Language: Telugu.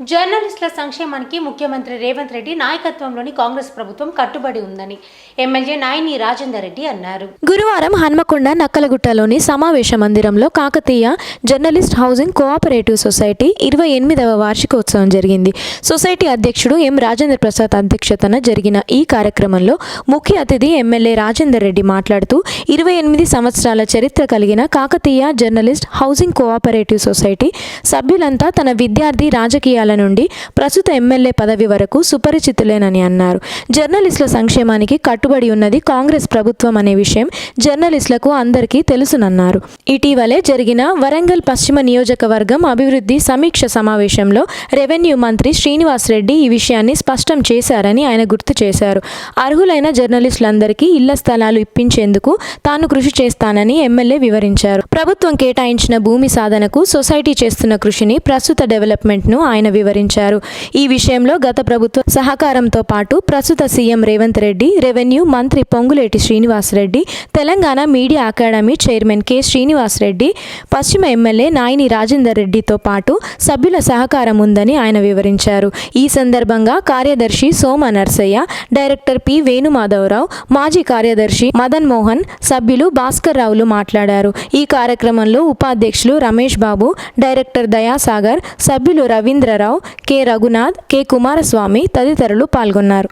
జర్నలిస్టుల సంక్షేమానికి ముఖ్యమంత్రి రేవంత్ రెడ్డి నాయకత్వంలోని కాంగ్రెస్ ప్రభుత్వం కట్టుబడి ఉందని ఎమ్మెల్యే నాయని రాజేందర్ రెడ్డి అన్నారు. గురువారం హన్మకొండ నక్కలగుట్టలోని సమావేశ మందిరంలో Kakatiya journalist housing cooperative society ఇరవై ఎనిమిదవ వార్షికోత్సవం జరిగింది. సొసైటీ అధ్యక్షుడు ఎం రాజేంద్ర ప్రసాద్ అధ్యక్షతన జరిగిన ఈ కార్యక్రమంలో ముఖ్య అతిథి ఎమ్మెల్యే రాజేందర్ రెడ్డి మాట్లాడుతూ ఇరవై ఎనిమిది సంవత్సరాల చరిత్ర కలిగిన Kakatiya journalist housing cooperative society సభ్యులంతా తన విద్యార్థి రాజకీయాల నుండి ప్రస్తుత ఎమ్మెల్యే పదవి వరకు సుపరిచితులేనని అన్నారు. జర్నలిస్టుల సంక్షేమానికి కట్టుబడి ఉన్నది కాంగ్రెస్ ప్రభుత్వం అనే విషయం జర్నలిస్టులకు అందరికీ తెలుసునన్నారు. ఇటీవలే జరిగిన వరంగల్ పశ్చిమ నియోజకవర్గం అభివృద్ధి సమీక్ష సమావేశంలో రెవెన్యూ మంత్రి శ్రీనివాస్ రెడ్డి ఈ విషయాన్ని స్పష్టం చేశారని ఆయన గుర్తు చేశారు. అర్హులైన జర్నలిస్టులందరికీ ఇళ్ళ స్థలాలు ఇప్పించేందుకు తాను కృషి చేస్తానని ఎమ్మెల్యే వివరించారు. ప్రభుత్వం కేటాయించిన భూమి సాధనకు సొసైటీ చేస్తున్న కృషిని ప్రస్తుత డెవలప్మెంట్ను ఆయన వివరించారు. ఈ విషయంలో గత ప్రభుత్వ సహకారంతో పాటు ప్రస్తుత సీఎం రేవంత్ రెడ్డి రెవెన్యూ మంత్రి Ponguleti Srinivas Reddy Telangana media academy chairman K Srinivas Reddy పశ్చిమ ఎమ్మెల్యే నాయిని రాజేందర్ రెడ్డితో పాటు సభ్యుల సహకారం ఉందని ఆయన వివరించారు. ఈ సందర్భంగా కార్యదర్శి సోమ నర్సయ్య డైరెక్టర్ పి వేణుమాధవరావు మాజీ కార్యదర్శి మదన్ మోహన్ సభ్యులు భాస్కర్ రావులు మాట్లాడారు. ఈ కార్యక్రమంలో ఉపాధ్యక్షులు రమేష్ బాబు డైరెక్టర్ దయాసాగర్ సభ్యులు రవీంద్రరావు కె. రఘునాథ్ కె. కుమారస్వామి తదితరులు పాల్గొన్నారు.